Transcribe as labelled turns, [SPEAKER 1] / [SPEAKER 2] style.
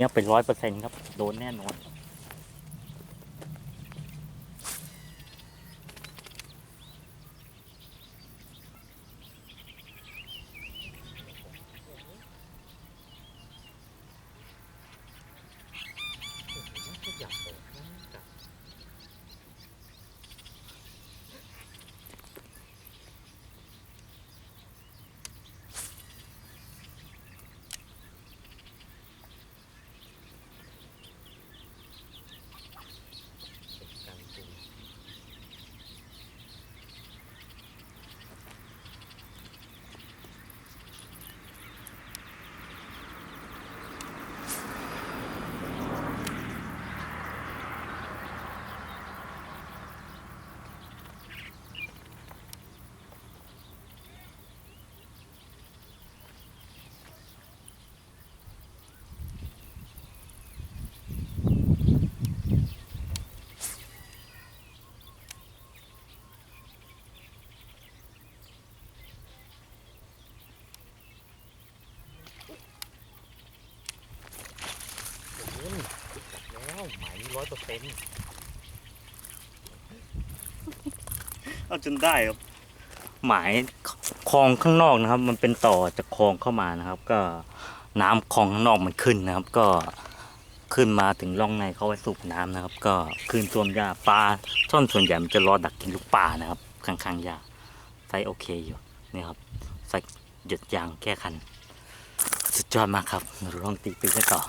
[SPEAKER 1] เนี่ยเป็นร้อยเปอร์เซ็นต์ครับ โดนแน่นอน แล้วหมาย ร้อยเปอร์เซ็นต์เอาจนได้ครับ หมายคลองข้างนอกนะครับ มันเป็นต่อจากคลองเข้ามานะครับ ก็น้ำคลองข้างนอกมันขึ้นนะครับ ก็ขึ้นมาถึงร่องในเขาไว้สูบน้ำนะครับ ก็ขึ้นท่วมหญ้าปลาช่อนส่วนใหญ่มันจะรอดักกินลูกปลานะครับข้างๆหญ้าไซส์โอเคอยู่นี่ครับใส่หยดยางแก้คัน สุดยอดมากครับเราลองตีปืนกันต่อ